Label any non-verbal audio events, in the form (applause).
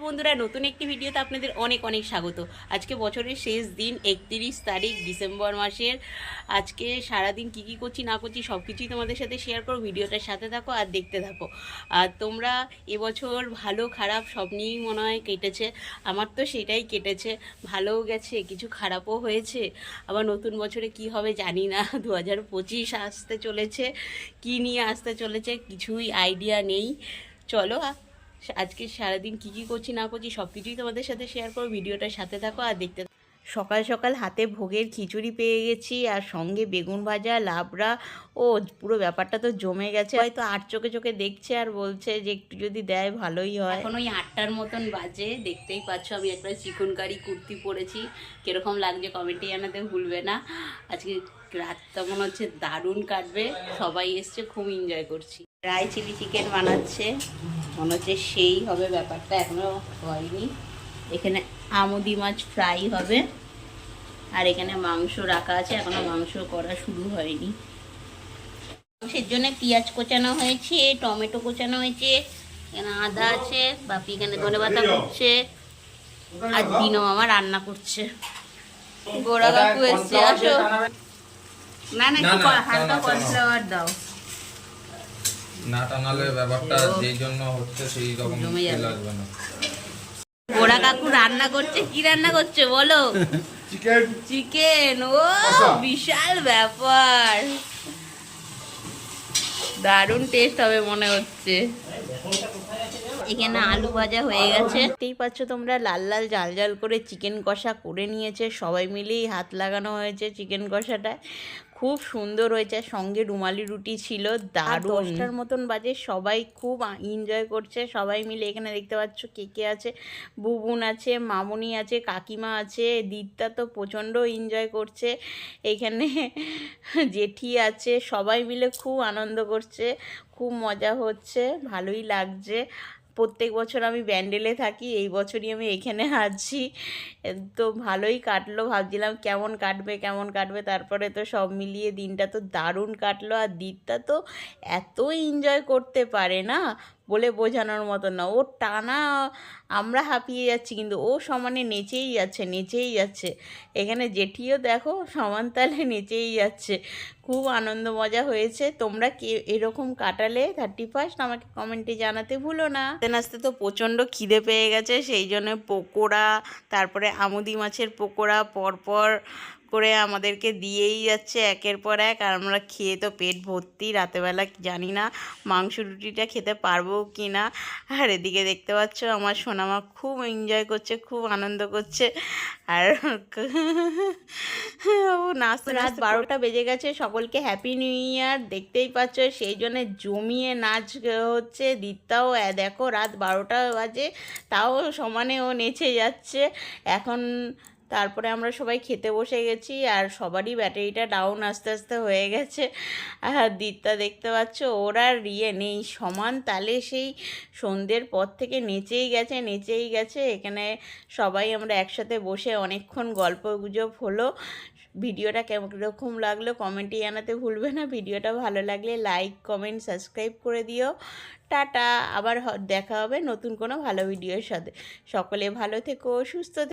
বন্ধুরা, নতুন একটি ভিডিওতে আপনাদের অনেক অনেক স্বাগত। আজকে বছরের শেষ দিন, একত্রিশ তারিখ, ডিসেম্বর মাসের। আজকে সারাদিন কি কি করছি, না করছি সব কিছুই তোমাদের সাথে শেয়ার করো ভিডিওটার সাথে থাকো আর দেখতে থাকো। আর তোমরা এবছর ভালো, খারাপ, সব নিয়েই মনে হয় কেটেছে। আমার তো সেটাই কেটেছে। ভালোও গেছে, কিছু খারাপও হয়েছে। আবার নতুন বছরে কি হবে জানি না। (laughs) দু হাজার পঁচিশ আসতে চলেছে। কি নিয়ে আসতে চলেছে কিছুই আইডিয়া নেই। চলো আজকে সারাদিন কি কি করছি, না করছি সব কিছুই তোমাদের সাথে শেয়ার করো ভিডিওটার সাথে থাকো আর দেখতে। সকাল সকাল হাতে ভোগের খিচুড়ি পেয়ে গেছি, আর সঙ্গে বেগুন ভাজা, লাবড়া, ও পুরো ব্যাপারটা তো জমে গেছে। হয়তো আট চোখে চোখে দেখছে আর বলছে যে একটু যদি দেয় ভালোই হয়। এখন ওই আটটার মতন বাজে, দেখতেই পাচ্ছ আমি একটা চিকনকারি কুর্তি পরেছি। কীরকম লাগছে কমেন্টে জানাতে ভুলবে না। আজকে রাতটা মনে হচ্ছে দারুণ কাটবে। সবাই এসছে খুব এনজয় করছি। ড্রাই চিলি চিকেন বানাচ্ছে। মনে হচ্ছে সেই হবে ব্যাপারটা এখনও হয়নি। এখানে আমুদি মাছ ফ্রাই হবে। আর এখানে মাংস রাখা আছে এখনও মাংস করা শুরু হয়নি। মাংসের জন্য পেঁয়াজ কোচানো হয়েছে টমেটো কোচানো হয়েছে এখানে আদা আছে বাপি এখানে ধনে পাতা করছে আর দিনো মামা রান্না করছে। গোড়া কাকু এসছে আসো। না না একটু হালকা। কর্নফ্লাওয়ার দাও। না টানালে ব্যাপারটা যেই জন্য হচ্ছে সেই রকম আসবে না। গোড়া কাকু রান্না করছে কি রান্না করছে বলো? চিকেন চিকেন ও বিশাল ব্যাপার। দারুণ টেস্ট হবে মনে হচ্ছে। এখানে আলু ভাজা হয়ে গেছে। দেখতেই পাচ্ছ তোমরা লাল লাল জাল জাল করে চিকেন কষা করে নিয়েছে। সবাই মিলেই হাত লাগানো হয়েছে চিকেন কষাটা খুব সুন্দর হয়েছে আর সঙ্গে রুমালি রুটি ছিল দারুণ। দশটার মতন বাজে সবাই খুব এনজয় করছে সবাই মিলে এখানে দেখতে পাচ্ছ কে কে আছে। বুবুন আছে মামুনি আছে কাকিমা আছে দিদটা তো প্রচণ্ড এনজয় করছে। এখানে (laughs) জেঠি আছে সবাই মিলে খুব আনন্দ করছে খুব মজা হচ্ছে ভালোই লাগছে। প্রত্যেক বছর আমি ব্যান্ডেলে থাকি, এই বছরই আমি এখানে আছি। তো ভালোই কাটলো, ভাবছিলাম কেমন কাটবে কেমন কাটবে, তারপরে তো সব মিলিয়ে দিনটা তো দারুণ কাটলো। আর দিদটা তো এত এনজয় করতে পারে না। বলে বোঝানোর মতো না। ও টানা আমরা হাঁপিয়ে যাচ্ছি কিন্তু ও সমানে নেচেই যাচ্ছে নেচেই যাচ্ছে। এখানে জেঠিও দেখো সমান তালে নেচেই যাচ্ছে। খুব আনন্দ মজা হয়েছে। তোমরা কে এরকম কাটালে থার্টি ফার্স্ট আমাকে কমেন্টে জানাতে ভুলো না। আস্তে আস্তে তো প্রচণ্ড খিদে পেয়ে গেছে, সেই জন্য পকোড়া, তারপরে আমুদি মাছের পকোড়া, পরপর করে আমাদেরকে দিয়েই যাচ্ছে একের পর এক। আর আমরা খেয়ে তো পেট ভর্তি রাতেবেলা জানি না মাংস রুটিটা খেতে পারব কি না আর এদিকে দেখতে পাচ্ছ আমার সোনামা খুব এনজয় করছে খুব আনন্দ করছে। আর ও নাচতে রাত বারোটা বেজে গেছে সকলকে হ্যাপি নিউ ইয়ার দেখতেই পাচ্ছ সেই জন্য জমিয়ে নাচ হচ্ছে দিত্তাও দেখো রাত বারোটা বাজে তাও সমানে ও নেচে যাচ্ছে। এখন তারপরে আমরা সবাই খেতে বসে গেছি আর সবারই ব্যাটারিটা ডাউন আস্তে আস্তে হয়ে গেছে। আর দিদটা দেখতে পাচ্ছ, ওর আর ইয়ে নেই, সমান তালে সেই সন্ধ্যের পর থেকে নেচেই গেছে নেচেই গেছে। এখানে সবাই আমরা একসাথে বসে অনেকক্ষণ গল্প গুজব হলো। ভিডিওটা কেমন রকম লাগল কমেন্টে জানাতে ভুলবে না। ভিডিওটা ভালো লাগলে লাইক কমেন্ট সাবস্ক্রাইব করে দিও। টাটা, আবার দেখা হবে নতুন কোনো ভালো ভিডিওর সাথে। সকলে ভালো থেকো, সুস্থ